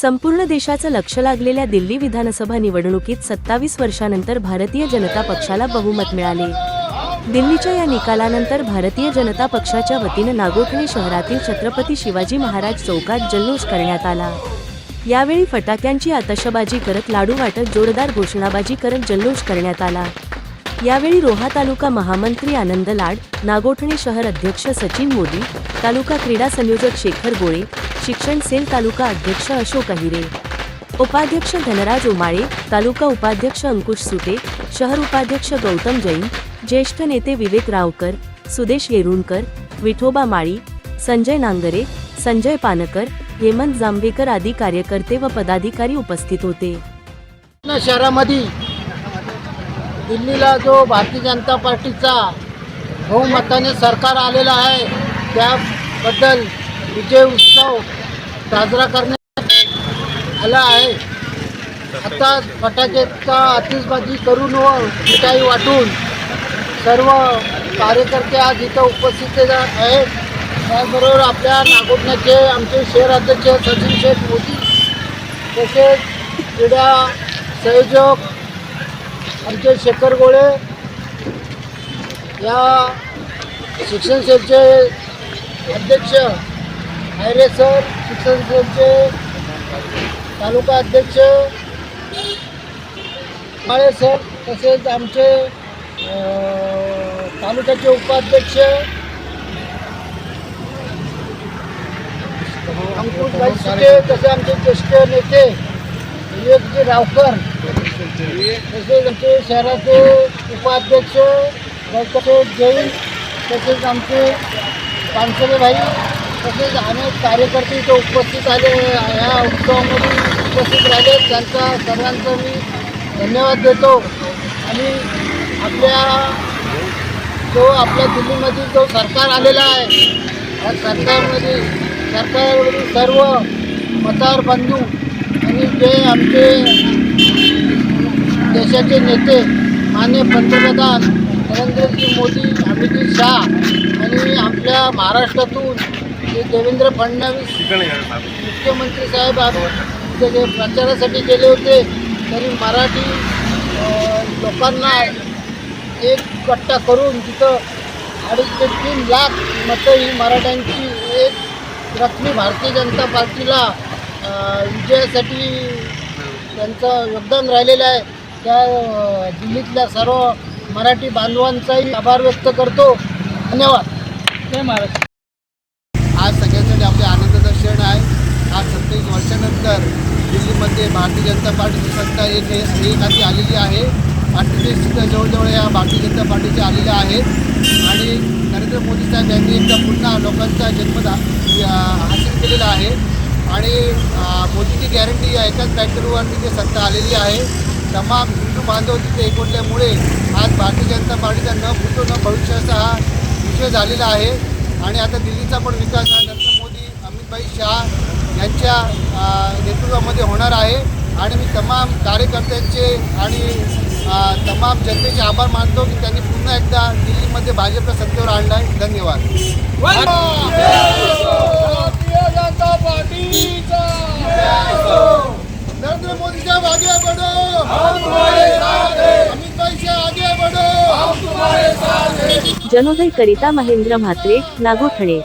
संपूर्ण देशाचं लक्ष लागलेल्या दिल्ली विधानसभा निवडणुकीत सत्तावीस वर्षानंतर भारतीय जनता पक्षाला बहुमत मिळाले. दिल्लीच्या या निकालानंतर भारतीय जनता पक्षाच्या वतीनं नागोठणे शहरातील छत्रपती शिवाजी महाराज चौकात जल्लोष करण्यात आला. यावेळी फटाक्यांची आतषबाजी करत लाडू वाटत जोरदार घोषणाबाजी करत जल्लोष करण्यात आला. यावेळी रोहा तालुका महामंत्री आनंद लाड नागोठणे शहर अध्यक्ष सचिन मोदी तालुका क्रीडा संयोजक शेखर गोळे शिक्षण सेल तालुका अध्यक्ष अशोक अहिरे. उपाध्यक्ष धनराज उमाळे तालुका उपाध्यक्ष अंकुश सुटे शहर उपाध्यक्ष गौतम जैन ज्येष्ठ नेते विवेक रावकर सुदेश येरुणकर विठोबा माळी संजय नांगरे संजय पानकर हेमंत जांभेकर आदी कार्यकर्ते व पदाधिकारी उपस्थित होते. शहरामध्ये दिल्लीला जो भारतीय जनता पार्टीचा बहुमताने सरकार आलेला आहे त्याबद्दल विजय उत्सव साजरा करण्यात आला आहे. आता फटाक्याचा आतिषबाजी करून व मिठाई वाटून सर्व कार्यकर्ते आज इथं उपस्थित आहेत. त्याचबरोबर आपल्या नागोटण्याचे आमचे शहर अध्यक्ष सचिन शेठ मोदी तसेच क्रीडा संयोजक आमचे शेखर गोळे या शिक्षण सेलचे अध्यक्ष आयरे सर शिक्षण सेलचे तालुका अध्यक्ष काळे सर तसेच आमचे तालुक्याचे उपाध्यक्ष अंकुशभाई सुटे तसे आमचे ज्येष्ठ नेते विवेकजी रावकर तसेच आमचे शहराचे उपाध्यक्ष डॉक्टर जैन तसेच आमचे पानसरे भाई तसेच अनेक कार्यकर्ते इथं उपस्थित आले. ह्या उत्सवामध्ये उपस्थित राहिले. त्यांचा सर्वांचा मी धन्यवाद देतो. आणि आपल्या जो आपल्या दिल्लीमध्ये जो सरकार आलेला आहे या सरकारमध्ये सरकारवरील सर्व मतदार बंधू आणि जे आमचे देशाचे नेते माननीय पंतप्रधान नरेंद्रजी मोदी अमित शहा आणि आपल्या महाराष्ट्रातून जे देवेंद्र फडणवीस मुख्यमंत्री साहेब आज जे प्रचारासाठी गेले होते तरी मराठी लोकांना एक कट्टा करून तिथं अडीच ते तीन लाख मतं ही मराठ्यांची एक रक्मी भारतीय जनता पार्टीला विजयासाठी त्यांचं योगदान राहिलेलं आहे. त्या दिल्लीतल्या सर्व मराठी बांधवांचाही आभार व्यक्त करतो. धन्यवाद. जय महाराष्ट्र आज सगळ्यांसाठी आपल्या आनंदाचा क्षण आहे. आज सत्तावीस वर्षानंतर दिल्लीमध्ये भारतीय जनता पार्टीची सत्ता एक एक हाती आलेली आहे. अठ्ठेचाळीस सीटं जवळजवळ या भारतीय जनता पार्टीच्या आलेल्या आहेत. आणि नरेंद्र मोदी साहेब यांनी एकदा पुन्हा लोकांचा जन्म हासिल केलेला आहे. आणि मोदीची गॅरंटी या एकाच फॅक्टरीवर तिथे सत्ता आलेली आहे. तमाम हिंदू बांधव तिथे एकवटल्यामुळे आज भारतीय जनता पार्टीचा न भूतो न भविष्याचा हा विषय झालेला आहे. आणि आता दिल्लीचा पण विकास हा नरेंद्र मोदी अमितभाई शहा यांच्या नेतृत्वामध्ये होणार आहे. आणि मी तमाम कार्यकर्त्यांचे आणि तमाम जनतेचे आभार मानतो की त्यांनी पुन्हा एकदा दिल्लीमध्ये भाजपला सत्तेवर आणलं आहे धन्यवाद भारतीय जनता पार्टीचा नरेंद्र मोदी साहेब आगे बढ़ो अमित भाई शाह आगे बढ़ो जनोदय करिता महेंद्र म्हात्रे नागोठणे.